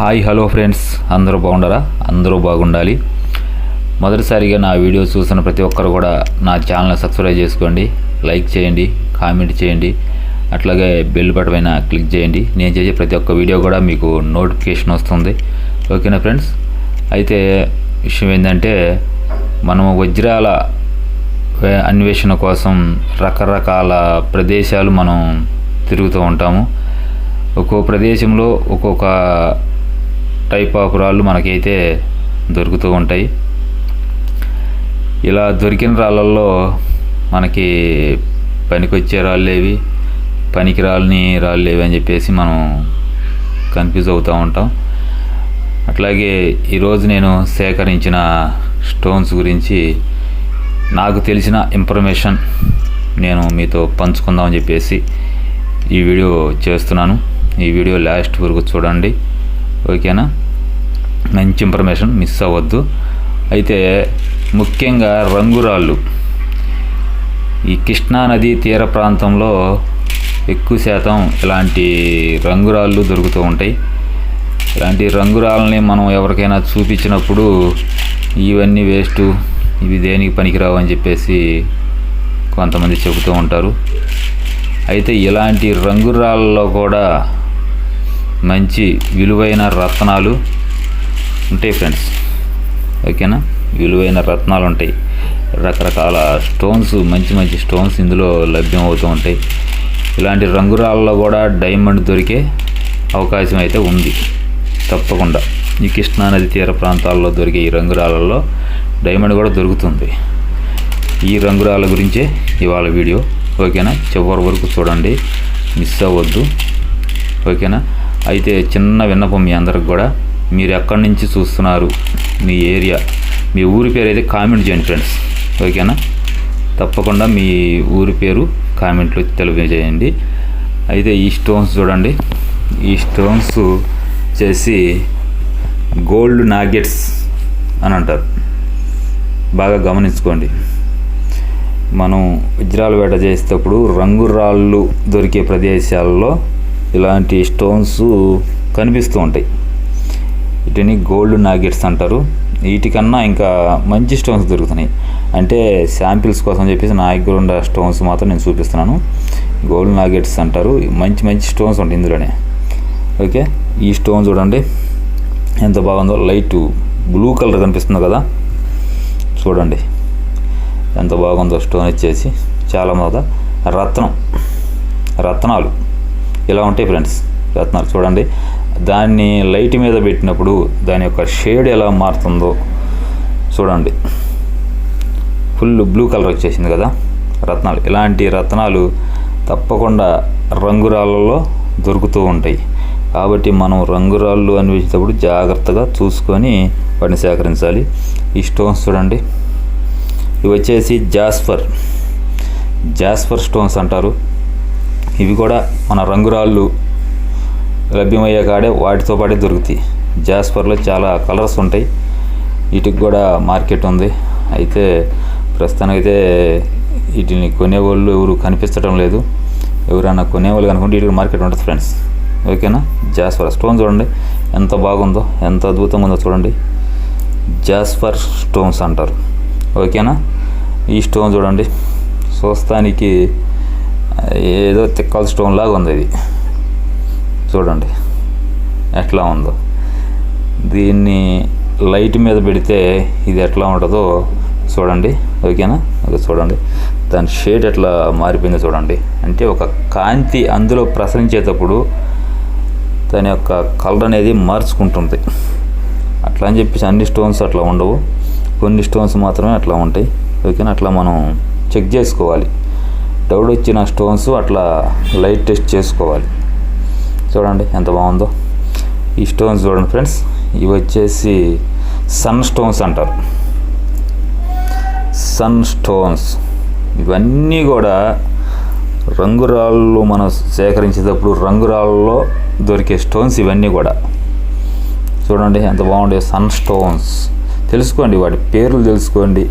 Hi hello friends. అందరూ బాగుండారా? అందరూ బాగుండాలి. మొదటిసారిగా నా వీడియో చూసిన ప్రతి ఒక్కరు కూడా నా ఛానల్ సబ్స్క్రైబ్ చేసుకోండి. లైక్ చేయండి కామెంట్ చేయండి అట్లాగే బెల్ బటన్ పైన క్లిక్ చేయండి. నేను చేసే ప్రతి ఒక్క వీడియో కూడా మీకు నోటిఫికేషన్ వస్తుంది. ఓకేనా ఫ్రెండ్స్? అయితే విషయం ఏంటంటే మనము వజ్రాల అన్వేషణ కోసం రకరకాల ప్రదేశాలు మనం తిరుగుతూ ఉంటాము. ఒక్కో ప్రదేశంలో ఒక్కొక్క టైప్ ఆఫ్ రాళ్ళు మనకైతే దొరుకుతూ ఉంటాయి. ఇలా దొరికిన రాళ్ళల్లో మనకి పనికొచ్చే రాళ్ళు ఏవి పనికి రాళ్ళని రాళ్ళు ఏవి అని చెప్పేసి మనం కన్ఫ్యూజ్ అవుతూ ఉంటాం. అట్లాగే ఈరోజు నేను సేకరించిన స్టోన్స్ గురించి నాకు తెలిసిన ఇన్ఫర్మేషన్ నేను మీతో పంచుకుందామని చెప్పేసి ఈ వీడియో చేస్తున్నాను. ఈ వీడియో లాస్ట్ వరకు చూడండి. ఓకేనా? మంచి ఇన్ఫర్మేషన్ మిస్ అవ్వద్దు. అయితే ముఖ్యంగా రంగురాళ్ళు. ఈ కృష్ణా నది తీర ప్రాంతంలో ఎక్కువ శాతం ఇలాంటి రంగురాళ్ళు దొరుకుతూ ఉంటాయి. ఇలాంటి రంగురాళ్ళని మనం ఎవరికైనా చూపించినప్పుడు ఇవన్నీ వేస్ట్ ఇవి దేనికి పనికిరావు అని చెప్పేసి కొంతమంది చెబుతూ ఉంటారు. అయితే ఇలాంటి రంగురాళ్ళలో కూడా మంచి విలువైన రత్నాలు ఉంటాయి ఫ్రెండ్స్. ఓకేనా? విలువైన రత్నాలు ఉంటాయి. రకరకాల స్టోన్స్ మంచి మంచి స్టోన్స్ ఇందులో లభ్యం అవుతూ ఉంటాయి. ఇలాంటి రంగురాళ్ళలో కూడా డైమండ్ దొరికే అవకాశం అయితే ఉంది. తప్పకుండా. ఈ కృష్ణానది తీర ప్రాంతాల్లో దొరికే ఈ రంగురాళ్ళల్లో డైమండ్ కూడా దొరుకుతుంది. ఈ రంగురాళ్ళ గురించే ఇవాళ వీడియో. ఓకేనా? చివరి వరకు చూడండి. మిస్ అవ్వద్దు. ఓకేనా? అయితే చిన్న విన్నపం మీ అందరికి కూడా. మీరు ఎక్కడి నుంచి చూస్తున్నారు? మీ ఏరియా. మీ ఊరి పేరు అయితే కామెంట్ చేయండి ఫ్రెండ్స్. ఓకేనా? తప్పకుండా మీ ఊరి పేరు కామెంట్లో తెలియజేయండి. అయితే ఈ స్టోన్స్ చూడండి. ఈ స్టోన్స్ చేసి గోల్డ్ నాగెట్స్ అని అంటారు. బాగా గమనించుకోండి. మనం వజ్రాల వేట చేసేటప్పుడు రంగురాళ్ళు దొరికే ప్రదేశాల్లో ఇలాంటి స్టోన్స్ కనిపిస్తూ ఉంటాయి. వీటిని గోల్డ్ నాగెట్స్ అంటారు. వీటికన్నా ఇంకా మంచి స్టోన్స్ దొరుకుతున్నాయి. అంటే శాంపిల్స్ కోసం చెప్పేసి నా దగ్గర ఉన్న స్టోన్స్ మాత్రం నేను చూపిస్తున్నాను. గోల్డ్ నాగెట్స్ అంటారు. మంచి మంచి స్టోన్స్ ఉంటాయి ఇందులోనే. ఓకే? ఈ స్టోన్ చూడండి. ఎంత బాగుందో? లైట్ బ్లూ కలర్ కనిపిస్తుంది కదా? చూడండి. ఎంత బాగుందో స్టోన్ ఇచ్చేసి చాలా మొద రత్నం. రత్నాలు. ఇలా ఉంటాయి ఫ్రెండ్స్ రత్నాలు చూడండి. దాన్ని లైట్ మీద పెట్టినప్పుడు దాని యొక్క షేడ్ ఎలా మారుతుందో చూడండి. ఫుల్ బ్లూ కలర్ వచ్చేసింది కదా రత్నాలు. ఇలాంటి రత్నాలు తప్పకుండా రంగురాళ్ళలో దొరుకుతూ ఉంటాయి. కాబట్టి మనం రంగురాళ్ళు అనిపించేటప్పుడు జాగ్రత్తగా చూసుకొని వాటిని సేకరించాలి. ఈ స్టోన్స్ చూడండి. ఇవి వచ్చేసి జాస్ఫర్ జాస్ఫర్ స్టోన్స్ అంటారు. ఇవి కూడా మన రంగురాళ్ళు లభ్యమయ్యే కాడే వాటితో పాటే దొరుకుతాయి. జాస్పర్లో చాలా కలర్స్ ఉంటాయి. వీటికి కూడా మార్కెట్ ఉంది. అయితే ప్రస్తుతానికైతే వీటిని కొనేవాళ్ళు ఎవరు కనిపించడం లేదు. ఎవరైనా కొనేవాళ్ళు కనుకుంటే వీటికి మార్కెట్ ఉంటుంది ఫ్రెండ్స్ ఓకేనా జాస్పర్ స్టోన్ చూడండి. ఎంత బాగుందో ఎంత అద్భుతంగా ఉందో చూడండి. జాస్పర్ స్టోన్స్ అంటారు. ఓకేనా ఈ స్టోన్ చూడండి. చూస్తానికి ఏదో తిక్కల స్టోన్ లాగా ఉంది ఇది చూడండి ఎట్లా ఉందో. దీన్ని లైట్ మీద పెడితే ఇది ఎట్లా ఉంటుందో చూడండి ఓకేనా? అది చూడండి. దాని షేడ్ ఎట్లా మారిపోయిందో చూడండి. అంటే ఒక కాంతి అందులో ప్రసరించేటప్పుడు దాని యొక్క కలర్ అనేది మార్చుకుంటుంది. అట్లా అని చెప్పేసి అన్ని స్టోన్స్ అట్లా ఉండవు. కొన్ని స్టోన్స్ మాత్రమే అట్లా ఉంటాయి. ఓకేనా? అట్లా మనం చెక్ చేసుకోవాలి. డౌట్ వచ్చిన స్టోన్స్ అట్లా లైట్ టెస్ట్ చేసుకోవాలి. చూడండి ఎంత బాగుందో. ఈ స్టోన్స్ చూడండి ఫ్రెండ్స్ ఇవి వచ్చేసి సన్ స్టోన్స్ అంటారు. Sun stones. ఇవన్నీ కూడా రంగురాళ్ళు మనం సేకరించేటప్పుడు రంగురాళ్ళలో దొరికే స్టోన్స్ ఇవన్నీ కూడా. చూడండి ఎంత బాగుండే సన్ స్టోన్స్. తెలుసుకోండి వాటి పేర్లు తెలుసుకోండి.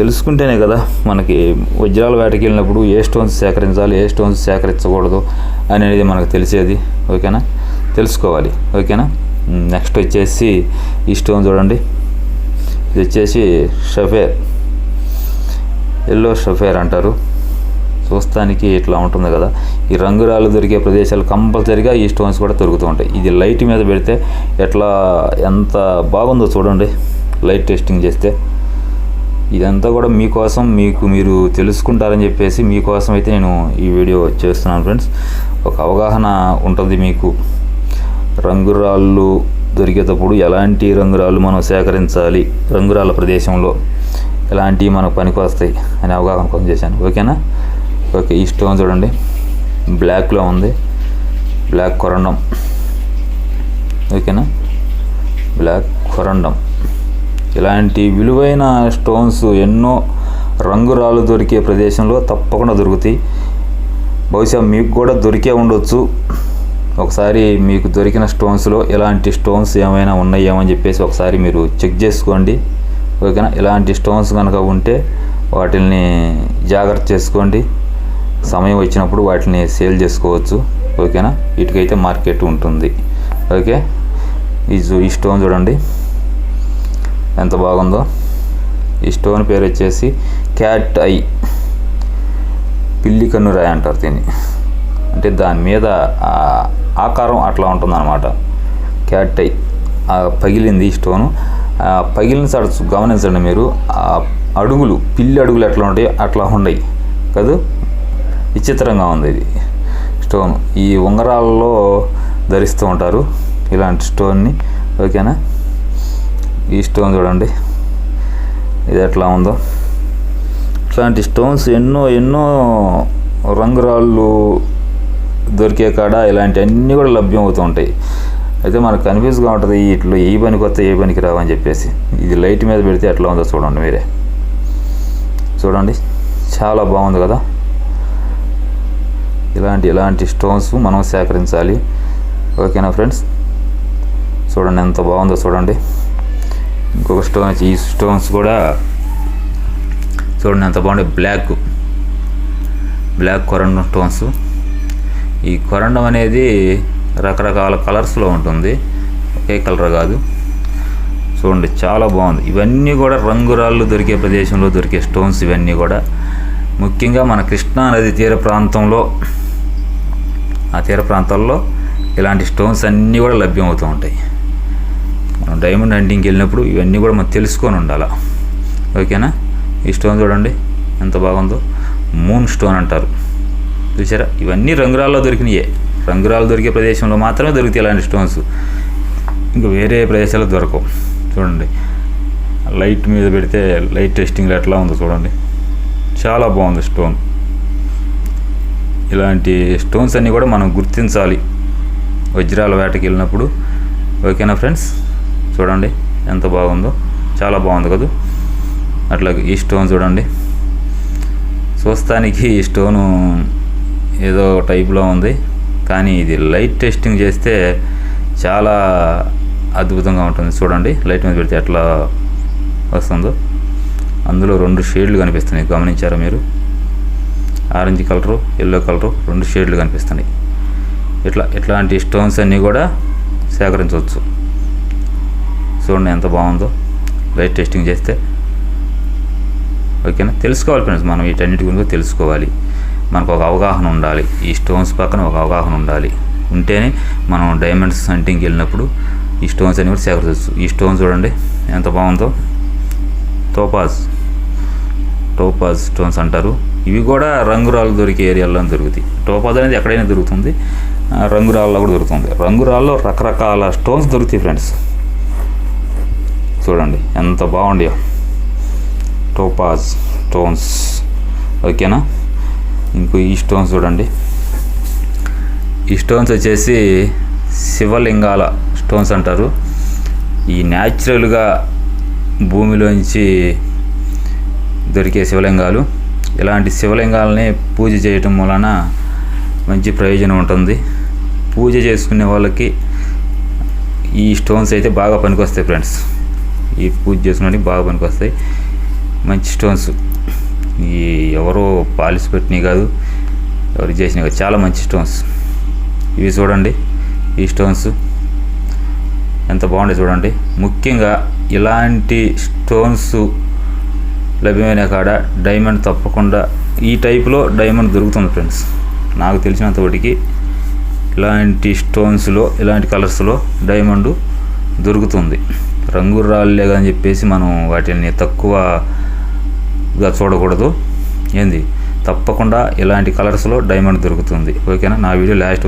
తెలుసుకుంటేనే కదా మనకి వజ్రాల వేటకి వెళ్ళినప్పుడు ఏ స్టోన్స్ సేకరించాలి ఏ స్టోన్స్ సేకరించకూడదు అనేది మనకు తెలిసేది. ఓకేనా? తెలుసుకోవాలి. ఓకేనా? నెక్స్ట్ వచ్చేసి ఈ స్టోన్ చూడండి. ఇది వచ్చేసి షఫేర్. ఎల్లో షఫేర్ అంటారు. చూస్తానికి ఇట్లా ఉంటుంది కదా. ఈ రంగురాలు దొరికే ప్రదేశాలు కంపల్సరీగా ఈ స్టోన్స్ కూడా దొరుకుతూ ఉంటాయి. ఇది లైట్ మీద పెడితే ఎట్లా ఎంత బాగుందో చూడండి. లైట్ టెస్టింగ్ చేస్తే. ఇదంతా కూడా మీకోసం మీకు మీరు తెలుసుకుంటారని చెప్పేసి మీకోసం అయితే నేను ఈ వీడియో చేస్తున్నాను ఫ్రెండ్స్. ఒక అవగాహన ఉంటుంది మీకు. రంగురాళ్ళు దొరికేటప్పుడు ఎలాంటి రంగురాళ్ళు మనం సేకరించాలి? రంగురాళ్ళ ప్రదేశంలో ఎలాంటివి మనకు పనికి వస్తాయి అనే అవగాహన కోసం చేశాను. ఓకేనా? ఓకే ఈ స్టోన్ చూడండి. బ్లాక్లో ఉంది. Black corundum. ఓకేనా? Black corundum. ఇలాంటి విలువైన స్టోన్స్ ఎన్నో రంగురాలు దొరికే ప్రదేశంలో తప్పకుండా దొరుకుతాయి. బహుశా మీకు కూడా దొరికే ఉండొచ్చు. ఒకసారి మీకు దొరికిన స్టోన్స్లో ఎలాంటి స్టోన్స్ ఏమైనా ఉన్నాయేమని చెప్పేసి ఒకసారి మీరు చెక్ చేసుకోండి. ఓకేనా? ఇలాంటి స్టోన్స్ కనుక ఉంటే వాటిని జాగ్రత్త చేసుకోండి. సమయం వచ్చినప్పుడు వాటిని సేల్ చేసుకోవచ్చు. ఓకేనా? వీటికైతే మార్కెట్ ఉంటుంది. ఓకే? ఈ జూ- ఈ స్టోన్ చూడండి. ఎంత బాగుందో. ఈ స్టోన్ పేరు వచ్చేసి క్యాట్ ఐ. పిల్లి కన్నురాయి అంటారు దీన్ని. అంటే దాని మీద ఆకారం అట్లా ఉంటుందన్నమాట. Cat eye. పగిలింది ఈ స్టోను. పగిలిన సార్ గమనించండి మీరు అడుగులు పిల్లి అడుగులు ఎట్లా ఉంటాయి అట్లా ఉండయి కాదు? విచిత్రంగా ఉంది ఇది. స్టోన్. ఈ ఉంగరాల్లో ధరిస్తూ ఉంటారు ఇలాంటి స్టోన్ని. ఓకేనా? ఈ స్టోన్ చూడండి. ఇది ఎట్లా ఉందో. ఇట్లాంటి స్టోన్స్ ఎన్నో ఎన్నో రంగురాళ్ళు దొరికే కాడ ఇలాంటివన్నీ కూడా లభ్యం అవుతూ ఉంటాయి. అయితే మనకు కన్ఫ్యూజ్గా ఉంటుంది ఇట్లా ఏ పనికి వస్తే ఏ పనికి రావని చెప్పేసి. ఇది లైట్ మీద పెడితే ఎట్లా ఉందో చూడండి మీరే. చూడండి చాలా బాగుంది కదా. ఇలాంటి ఇలాంటి స్టోన్స్ మనం సేకరించాలి. ఓకేనా ఫ్రెండ్స్? చూడండి ఎంత బాగుందో చూడండి. ఇంకొక స్టోన్స్ ఈ స్టోన్స్ కూడా చూడండి ఎంత బాగుండే. బ్లాక్. Black corundum stones. ఈ కొరండం అనేది రకరకాల కలర్స్లో ఉంటుంది. ఒకే కలర్ కాదు. చూడండి చాలా బాగుంది. ఇవన్నీ కూడా రంగురాళ్ళు దొరికే ప్రదేశంలో దొరికే స్టోన్స్ ఇవన్నీ కూడా. ముఖ్యంగా మన కృష్ణా నది తీర ప్రాంతంలో ఆ తీర ప్రాంతాల్లో ఇలాంటి స్టోన్స్ అన్నీ కూడా లభ్యమవుతూ ఉంటాయి. మనం డైమండ్ హంటింగ్కి వెళ్ళినప్పుడు ఇవన్నీ కూడా మనం తెలుసుకొని ఉండాలి? ఓకేనా? ఈ స్టోన్ చూడండి ఎంత బాగుందో. మూన్ స్టోన్ అంటారు. చూసారా? ఇవన్నీ రంగురాల్లో దొరికినాయే. రంగురాలు దొరికే ప్రదేశంలో మాత్రమే దొరుకుతాయి ఇలాంటి స్టోన్స్ ఇంకా వేరే ప్రదేశాల్లో దొరకవు. చూడండి. లైట్ మీద పెడితే లైట్ టెస్టింగ్లో ఎట్లా ఉందో చూడండి. చాలా బాగుంది స్టోన్ ఇలాంటి స్టోన్స్ అన్నీ కూడా మనం గుర్తించాలి. వజ్రాల వేటకి వెళ్ళినప్పుడు. ఓకేనా ఫ్రెండ్స్ చూడండి ఎంత బాగుందో. చాలా బాగుంది కదా. అట్లాగే ఈ స్టోన్ చూడండి. చూస్తానికి ఈ స్టోను ఏదో టైప్లో ఉంది. కానీ ఇది లైట్ టెస్టింగ్ చేస్తే చాలా అద్భుతంగా ఉంటుంది. చూడండి లైట్ మీద పెడితే ఎట్లా వస్తుందో. అందులో రెండు షేడ్లు కనిపిస్తున్నాయి. గమనించారా మీరు? ఆరెంజ్ కలరు ఎల్లో కలరు రెండు షేడ్లు కనిపిస్తున్నాయి. ఇట్లా ఇట్లాంటి స్టోన్స్ అన్నీ కూడా సేకరించవచ్చు. చూడండి ఎంత బాగుందో. లైట్ టెస్టింగ్ చేస్తే. ఓకేనా? తెలుసుకోవాలి ఫ్రెండ్స్ మనం వీటన్నిటి గురించి తెలుసుకోవాలి. మనకు ఒక అవగాహన ఉండాలి. ఈ స్టోన్స్ పక్కన ఒక అవగాహన ఉండాలి. ఉంటేనే మనం డైమండ్స్ సంటింగ్కి వెళ్ళినప్పుడు ఈ స్టోన్స్ అన్ని కూడా సేకరించవచ్చు. ఈ స్టోన్ చూడండి ఎంత బాగుందో. టోపాజ్ టోపాజ్ స్టోన్స్ అంటారు. ఇవి కూడా రంగురాళ్ళు దొరికే ఏరియాల్లో దొరుకుతాయి. టోపాజ్ అనేది ఎక్కడైనా దొరుకుతుంది. రంగురాళ్ళలో కూడా దొరుకుతుంది. రంగురాల్లో రకరకాల స్టోన్స్ దొరుకుతాయి ఫ్రెండ్స్. చూడండి ఎంత బాగుండియో. టోపాజ్ స్టోన్స్ ఓకేనా? ఇంకో ఈ స్టోన్స్ చూడండి. ఈ స్టోన్స్ వచ్చేసి శివలింగాల స్టోన్స్ అంటారు. ఈ న్యాచురల్గా భూమిలోంచి దొరికే శివలింగాలు. ఇలాంటి శివలింగాలని పూజ చేయటం వలన మంచి ప్రయోజనం ఉంటుంది. పూజ చేసుకునే వాళ్ళకి ఈ స్టోన్స్ అయితే బాగా పనికొస్తాయి ఫ్రెండ్స్ ఈ పూజ చేసుకోవడానికి బాగా పనికొస్తాయి మంచి స్టోన్స్ ఈ ఎవరో పాలిష్ పెట్టినవి కాదు ఎవరు చేసినవి కాదు చాలా మంచి స్టోన్స్ ఇవి చూడండి ఈ స్టోన్స్ ఎంత బాగుండే చూడండి. ముఖ్యంగా ఇలాంటి స్టోన్స్ లభ్యమైన కాడ డైమండ్ తప్పకుండా ఈ టైపులో డైమండ్ దొరుకుతుంది ఫ్రెండ్స్ నాకు తెలిసినంత వాటికి ఇలాంటి స్టోన్స్లో ఇలాంటి కలర్స్లో డైమండ్ దొరుకుతుంది. రంగు రాళ్ళే అని చెప్పేసి మనం వాటిని తక్కువగా చూడకూడదు. ఏంది? తప్పకుండా ఇలాంటి కలర్స్లో డైమండ్ దొరుకుతుంది. ఓకేనా? నా వీడియో లాస్ట్